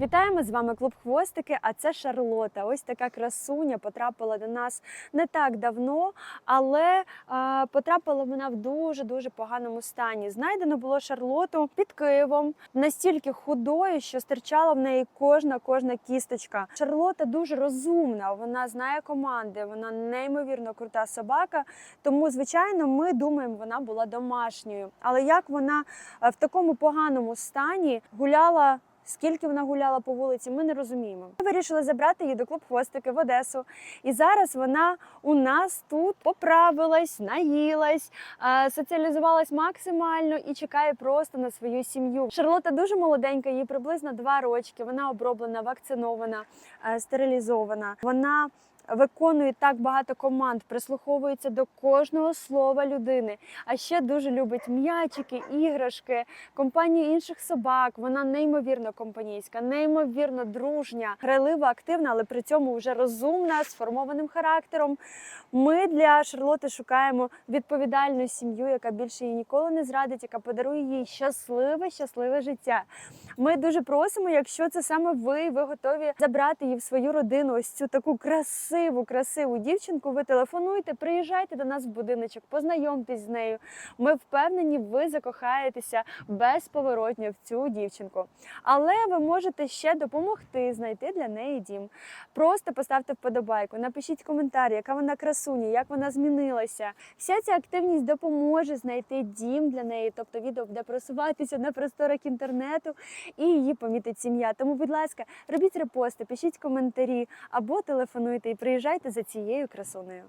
Вітаємо з вами клуб Хвостики. А це Шарлота. Ось така красуня потрапила до нас не так давно, але а, потрапила вона в дуже дуже поганому стані. Знайдено було Шарлоту під Києвом настільки худою, що стирчала в неї кожна кожна кісточка. Шарлота дуже розумна. Вона знає команди. Вона неймовірно крута собака. Тому, звичайно, ми думаємо, вона була домашньою. Але як вона в такому поганому стані гуляла? Скільки вона гуляла по вулиці, ми не розуміємо. Ми вирішили забрати її до клуб хвостики в Одесу. І зараз вона у нас тут поправилась, наїлась, соціалізувалась максимально і чекає просто на свою сім'ю. Шарлота дуже молоденька, їй приблизно два рочки. Вона оброблена, вакцинована, стерилізована. Вона виконує так багато команд, прислуховується до кожного слова людини. А ще дуже любить м'ячики, іграшки, компанію інших собак. Вона неймовірно компанійська, неймовірно дружня, грайлива, активна, але при цьому вже розумна, сформованим характером. Ми для Шарлоти шукаємо відповідальну сім'ю, яка більше її ніколи не зрадить, яка подарує їй щасливе, щасливе життя. Ми дуже просимо, якщо це саме ви, ви готові забрати її в свою родину, ось цю таку красиву, красиву дівчинку. Ви телефонуйте, приїжджайте до нас в будиночок, познайомтесь з нею. Ми впевнені, ви закохаєтеся безповоротньо в цю дівчинку. Але ви можете ще допомогти знайти для неї дім. Просто поставте вподобайку, напишіть коментар, яка вона красуня, як вона змінилася. Вся ця активність допоможе знайти дім для неї, тобто відео буде просуватися на просторах інтернету і її помітить сім'я. Тому, будь ласка, робіть репости, пишіть коментарі або телефонуйте і Приїжджайте за цією красунею.